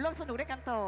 ดี๋ยวร่วมสนุกด้วยกันต่อ